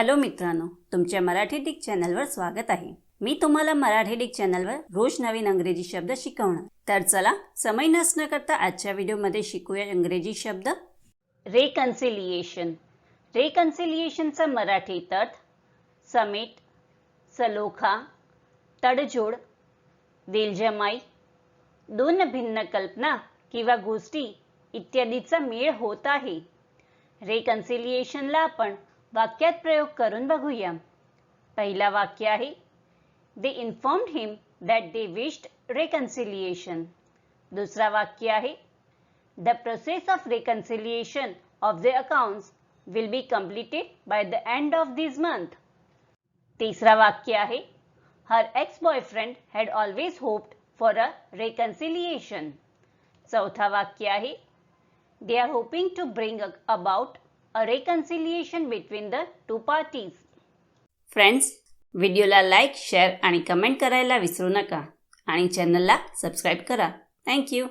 Hello मित्रांनो तुमच्या Marathi Dick चॅनलवर स्वागत आहे. मी तुम्हाला मराठी डिक चॅनलवर रोज नवीन अंग्रेजी शब्द शिकवणार. तर चला समय नसणं करता आजच्या व्हिडिओमध्ये शिकूया इंग्रजी शब्द. रेकन्सिलिएशन रेकन्सिलिएशनचा मराठीत अर्थ समेट सलोखा तडजोड दिलजमाई दोन भिन्न कल्पना किंवा गोष्टी इत्यादीचा मेळ होत आहे. रेकन्सिलिएशनला आपण वाक्यात प्रयोग करून बघूया. पहिला वाक्य आहे they informed him that they wished reconciliation दुसरा वाक्य आहे the process of reconciliation of the accounts will be completed by the end of this month तीसरा वाक्य आहे her ex boyfriend had always hoped for a reconciliation चौथा वाक्य आहे they are hoping to bring about a reconciliation between the two parties friends व्हिडिओला like share आणि comment करायला विसरू नका. आणि चॅनलला सबस्क्राईब करा. थँक्यू